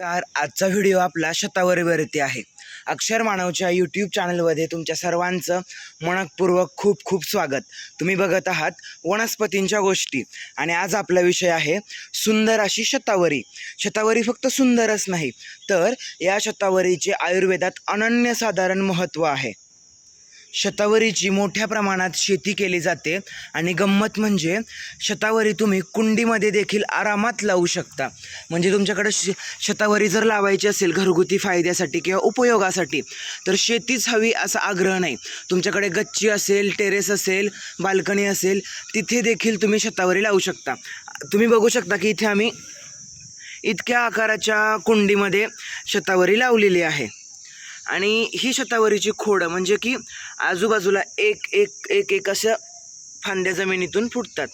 Car आजचा video आपला शतावरीवरती आहे. अक्षर मानवच्या यूट्यूब चॅनलमध्ये तुमच्या सर्वांचं मनपूर्वक खूप खूप स्वागत. तुम्ही बघत आहात वनस्पतींच्या गोष्टी. आणि आज आपला विषय आहे सुंदर अशी शतावरी. शतावरी फक्त सुंदरच नाही तर या शतावरीचे आयुर्वेदात अनन्यसाधारण महत्त्व आहे. शतावरीची मोठ्या प्रमाणात शेती केली जाते आणि गंमत म्हणजे शतावरी तुम्ही कुंडीमध्ये देखील आरामात लावू शकता. म्हणजे तुमच्याकडे श शतावरी जर लावायची असेल घरगुती फायद्यासाठी किंवा उपयोगासाठी तर शेतीच हवी असा आग्रह नाही. तुमच्याकडे गच्ची असेल टेरेस असेल बाल्कनी असेल तिथे देखील तुम्ही शतावरी लावू शकता. तुम्ही बघू शकता की इथे आम्ही इतक्या आकाराच्या कुंडीमध्ये शतावरी लावलेली आहे. आणि ही शतावरीची खोडं म्हणजे की आजूबाजूला एक एक एक एक अशा फांद्या जमिनीतून फुटतात.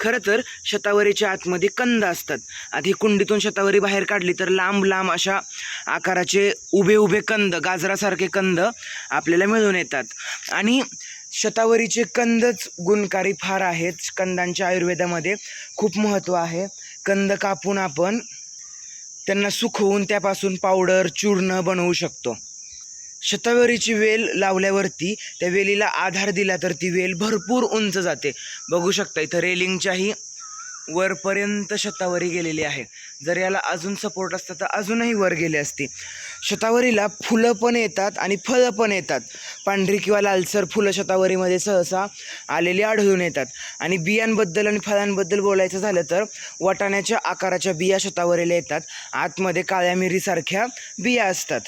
खरं तर शतावरीच्या आतमध्ये कंद असतात. आधी कुंडीतून शतावरी बाहेर काढली तर लांब लांब अशा आकाराचे उभे उभे कंद गाजरासारखे कंद आपल्याला मिळून येतात. आणि शतावरीचे कंदच गुणकारी फार आहेत. कंदांच्या आयुर्वेदामध्ये खूप महत्त्व आहे. कंद कापून आपण त्यांना सुकवून त्यापासून पावडर चूर्ण बनवू शकतो. शतावरीची वेल लावल्यावरती त्या वेलीला आधार दिला तर ती वेल भरपूर उंच जाते. बघू शकता इथं रेलिंगच्याही वरपर्यंत शतावरी गेलेली आहे. जर याला अजून सपोर्ट असता तर अजूनही वर गेले असते. शतावरीला फुलं पण येतात आणि फळं पण येतात. पांढरी किंवा लालसर फुलं शतावरीमध्ये सहसा आलेली आढळून येतात. आणि बियांबद्दल आणि फळांबद्दल बोलायचं झालं तर वाटाण्याच्या आकाराच्या बिया शतावरीला येतात. आतमध्ये काळ्या मिरीसारख्या बिया असतात.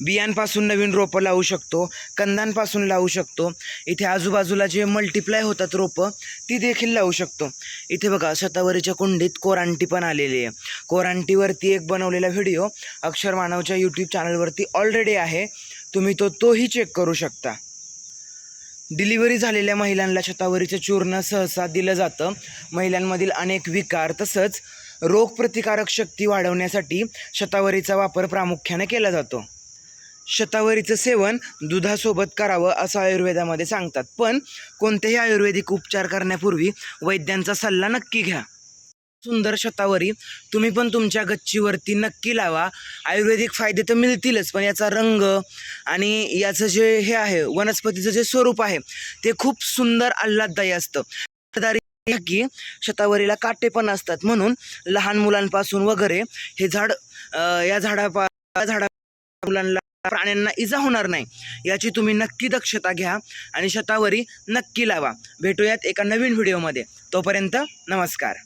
बियांपासून नवीन रोपं लावू शकतो कंदांपासून लावू शकतो. इथे आजूबाजूला जे मल्टिप्लाय होतात रोपं ती देखील लावू शकतो. इथे बघा शतावरीच्या कुंडीत कोरांटी पण आलेली आहे. कोरांटीवरती एक बनवलेला व्हिडिओ अक्षर मानवच्या यूट्यूब चॅनलवरती ऑलरेडी आहे. तुम्ही तो तोही चेक करू शकता. डिलिव्हरी झालेल्या महिलांना शतावरीचं चूर्ण सहसा दिलं जातं. महिलांमधील अनेक विकार तसंच रोगप्रतिकारक शक्ती वाढवण्यासाठी शतावरीचा वापर प्रामुख्याने केला जातो. शतावरीचं सेवन दुधासोबत करावं असं आयुर्वेदामध्ये सांगतात. पण कोणतेही आयुर्वेदिक उपचार करण्यापूर्वी वैद्यांचा सल्ला नक्की घ्या. सुंदर शतावरी तुम्ही पण तुमच्या गच्चीवरती नक्की लावा. आयुर्वेदिक फायदे तर मिळतीलच पण याचा रंग आणि याचं जे हे आहे वनस्पतीचं जे स्वरूप आहे ते खूप सुंदर आल्हाददायी असतं. की शतावरीला काटे पण असतात. म्हणून लहान मुलांपासून वगैरे हे झाड या झाडापा झाडा मुलांना प्राण्यांना इजा होणार नाही. याची तुम्ही नक्की दक्षता घ्या आणि शतावरी नक्की लावा. भेटूयात एका नवीन व्हिडिओमध्ये. तोपर्यंत नमस्कार.